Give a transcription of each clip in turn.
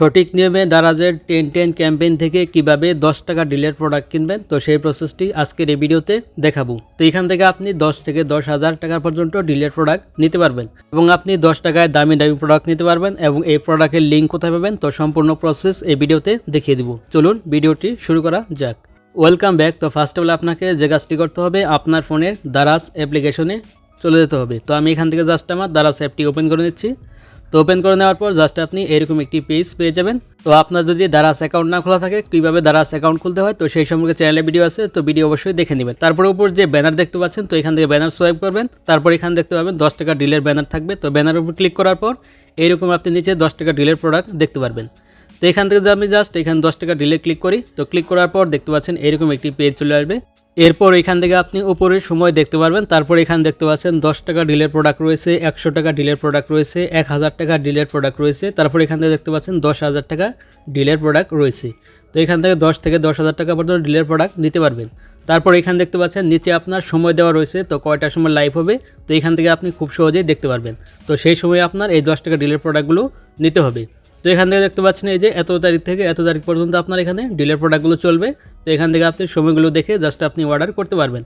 সঠিক নিয়মে দারাজের ten ten campaign থেকে কীভাবে দশ টাকা ডিলের প্রোডাক্ট কিনবেন, তো সেই প্রসেসটি আজকের এই ভিডিওতে দেখাবো। তো এখান থেকে আপনি দশ থেকে দশ হাজার টাকা পর্যন্ত ডিলের প্রোডাক্ট নিতে পারবেন এবং আপনি দশ টাকায় দামি দামি প্রোডাক্ট নিতে পারবেন এবং এই প্রোডাক্টের লিঙ্ক কোথায় পাবেন, তো সম্পূর্ণ প্রসেস এই ভিডিওতে দেখিয়ে দিব। চলুন ভিডিওটি শুরু করা যাক। Welcome back. তো ফার্স্ট অফ অল আপনাকে যে কাজটি করতে হবে, আপনার ফোনের দারাজ অ্যাপ্লিকেশনে চলে যেতে হবে। তো আমি এখান থেকে জাস্ট আমার দারাজ অ্যাপটি ওপেন করে নিচ্ছি। তো ওপেন করে নেওয়ার পর জাস্ট আপনি এরকম একটি পেজ পেয়ে যাবেন। তো আপনার যদি দারাস অ্যাকাউন্ট না খোলা থাকে, কীভাবে দারাস অ্যাকাউন্ট খুলতে হয়, তো সেই সম্পর্কে চ্যানেলে ভিডিও আছে, তো ভিডিও অবশ্যই দেখে নেবেন। তারপর উপর যে ব্যানার দেখতে পাচ্ছেন, তো এখান থেকে ব্যানার সোয়াইপ করবেন। তারপর এখান দেখতে পাবেন দশ টাকা ডিলের ব্যানার থাকবে। তো ব্যানার উপর ক্লিক করার পর এইরকম আপনি নিচে দশ টাকা ডিলের প্রোডাক্ট দেখতে পারবেন। তো এখান থেকে আমি জাস্ট এখানে দশ টাকা ডিলে ক্লিক করি, তো ক্লিক করার পর দেখতে পাচ্ছেন এরকম একটি পেজ চলে আসবে। এরপর এখান থেকে আপনি উপরে সময় দেখতে পারবেন। তারপর এখানে দেখতে পাচ্ছেন দশ টাকা ডিলের প্রোডাক্ট রয়েছে, একশো টাকা ডিলের প্রোডাক্ট রয়েছে, এক হাজার টাকা ডিলের প্রোডাক্ট রয়েছে। তারপর এখান থেকে দেখতে পাচ্ছেন দশ হাজার টাকা ডিলের প্রোডাক্ট রয়েছে। তো এখান থেকে দশ থেকে দশ হাজার টাকা পর্যন্ত ডিলের প্রোডাক্ট নিতে পারবেন। তারপর এখানে দেখতে পাচ্ছেন নিচে আপনার সময় দেওয়া রয়েছে, তো কয়টার সময় লাইভ হবে, তো এখান থেকে আপনি খুব সহজেই দেখতে পারবেন। তো সেই সময় আপনার এই দশ টাকা ডিলের প্রোডাক্টগুলো নিতে হবে। তো এখান থেকে দেখতে পাচ্ছেন এই যে এত তারিখ থেকে এত তারিখ পর্যন্ত আপনার এখানে ডিলের প্রোডাক্টগুলো চলবে। তো এখান থেকে আপনি সময়গুলো দেখে জাস্ট আপনি অর্ডার করতে পারবেন।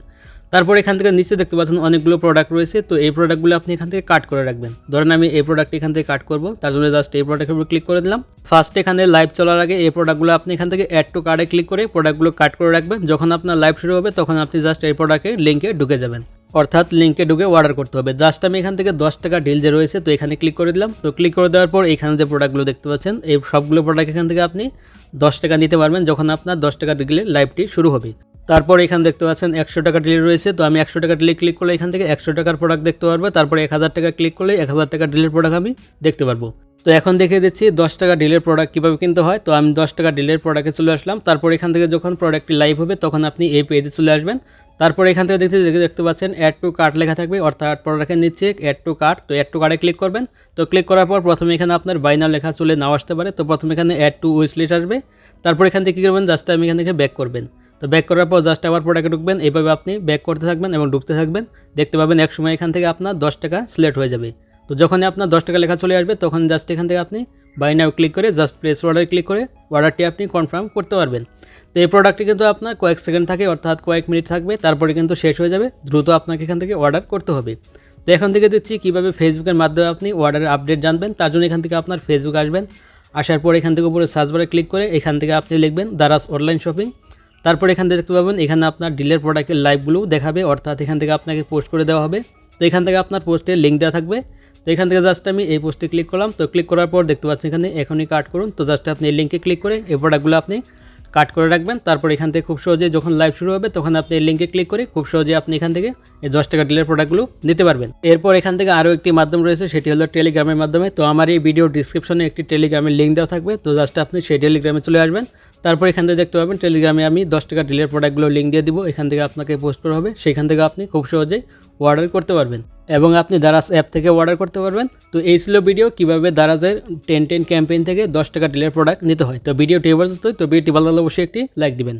তারপর এখান থেকে নিচে দেখতে পাচ্ছেন অনেকগুলো প্রোডাক্ট রয়েছে। তো এই প্রোডাক্টগুলো আপনি এখান থেকে কাট করে রাখবেন। ধরেন আমি এই প্রোডাক্ট এখান থেকে কাট করব, তার জন্য জাস্ট এই প্রোডাক্টের উপর ক্লিক করে দিলাম। ফার্স্ট এখানে লাইভ চলার আগে এই প্রোডাক্টগুলো আপনি এখান থেকে অ্যাড টু কার্ডে ক্লিক করে প্রোডাক্টগুলো কাট করে রাখবেন। যখন আপনার লাইভ শুরু হবে, তখন আপনি জাস্ট এই প্রোডাক্টের লিঙ্কে ঢুকে যাবেন। অর্থাৎ লিঙ্কে ঢুকে অর্ডার করতে হবে। জাস্ট আমি এখান থেকে দশ টাকা ডিল যে রয়েছে, তো এখানে ক্লিক করে দিলাম। তো ক্লিক করে দেওয়ার পর এখানে যে প্রোডাক্টগুলো দেখতে পাচ্ছেন, এই সবগুলো প্রোডাক্ট এখান থেকে আপনি দশ টাকা নিতে পারবেন যখন আপনার দশ টাকা ডিলে লাইভটি শুরু হবে। তারপর এখানে দেখতে পাচ্ছেন একশো টাকা ডিলে রয়েছে, তো আমি একশো টাকা ডিলে ক্লিক করলে এখান থেকে একশো টাকার প্রোডাক্ট দেখতে পারব। তারপরে এক হাজার টাকা ক্লিক করলে এক হাজার টাকা ডিলের প্রোডাক্ট আমি দেখতে পারব। তো এখন দেখে দিচ্ছি দশ টাকা ডিলের প্রোডাক্ট কীভাবে কিনতে হয়। তো আমি দশ টাকা ডিলের প্রোডাক্টে চলে আসলাম। তারপর এখান থেকে যখন প্রোডাক্টটি লাইভ হবে, তখন আপনি এই পেজে চলে আসবেন। তারপর এখান থেকে দেখতে দেখতে পাচ্ছেন অ্যাড টু কার্ট লেখা থাকবে, অর্থাৎ প্রোডাক্টের নিচে অ্যাড টু কার্ট তো অ্যাড টু কার্টে ক্লিক করবেন। তো ক্লিক করার পর প্রথমে এখানে আপনার বাইনার লেখা চলে নাও আসতে পারে। তো প্রথমে এখানে অ্যাড টু উইস লিস্ট আসবে। তারপর এখান থেকে কী করবেন? জাস্ট আমি এখান থেকে ব্যাক করবেন। তো ব্যাক করার পর জাস্ট আবার প্রোডাক্টে ঢুকবেন। এইভাবে আপনি ব্যাক করতে থাকবেন এবং ঢুকতে থাকবেন। দেখতে পাবেন এক সময় এখান থেকে আপনার দশ টাকা সিলেক্ট হয়ে যাবে। তো যখনই আপনার দশ টাকা লেখা চলে আসবে, তখন জাস্ট এখান থেকে আপনি বাই নাও ক্লিক করে জাস্ট প্লেস অর্ডার ক্লিক করে অর্ডারটি আপনি কনফার্ম করতে পারবেন। তো এই প্রোডাক্টটি কিন্তু আপনার কয়েক সেকেন্ড থাকে, অর্থাৎ কয়েক মিনিট থাকবে, তারপরে কিন্তু শেষ হয়ে যাবে, দ্রুত আপনাকে এখান থেকে অর্ডার করতে হবে। তো এখান থেকে দিচ্ছি কীভাবে ফেসবুকের মাধ্যমে আপনি অর্ডারের আপডেট জানবেন, তার জন্য এখান থেকে আপনার ফেসবুক আসবেন, আসার পর এখান থেকে উপরে সার্চ বারে ক্লিক করে এখান থেকে আপনি লিখবেন দারাস অনলাইন শপিং তারপর এখান থেকে দেখতে পাবেন, এখানে আপনার ডিলের প্রোডাক্টের লাইভগুলো দেখাবে, অর্থাৎ এখান থেকে আপনাকে পোস্ট করে দেওয়া হবে। তো এখান থেকে আপনার পোস্টের লিঙ্ক দেওয়া থাকবে। তো এখান থেকে জাস্ট আমি এই পোস্টে ক্লিক করলাম, তো ক্লিক করার পর দেখতে পাচ্ছেন এখানে এখনই কাট করুন। তো জাস্ট আপনি এই লিঙ্কে ক্লিক করে এই প্রোডাক্টগুলো আপনি কাট করে রাখবেন। তারপর এখান থেকে খুব সহজে যখন লাইভ শুরু হবে, তখন আপনি লিঙ্কে ক্লিক করে খুব সহজে আপনি এখান থেকে এই দশ টাকা ডিলের প্রোডাক্টগুলো নিতে পারবেন। এরপর এখান থেকে আরও একটি মাধ্যম রয়েছে, সেটি হলো টেলিগ্রামের মাধ্যমে। তো আমার এই ভিডিও ডিসক্রিপশনে একটি টেলিগ্রামের লিঙ্ক দেওয়া থাকবে। তো জাস্ট আপনি সেই টেলিগ্রামে চলে আসবেন। তারপর এখান থেকে দেখতে পাবেন টেলিগ্রামে আমি দশ টাকা ডিলের প্রোডাক্টগুলো লিঙ্ক দিয়ে দিব। এখান থেকে আপনাকে পোস্ট করা হবে। সেখান থেকে আপনি খুব সহজেই অর্ডার করতে পারবেন। এবং আপনি দারাজ অ্যাপ থেকে অর্ডার করতে পারবেন। তো এই ছিল ভিডিও কীভাবে দারাজের টেন টেন ক্যাম্পেইন থেকে দশ টাকা ডিলের প্রোডাক্ট নিতে হয়। তো ভিডিওটি এবার তো ভিডিওটি ভালো লাগলে অবশ্যই একটি লাইক দিবেন।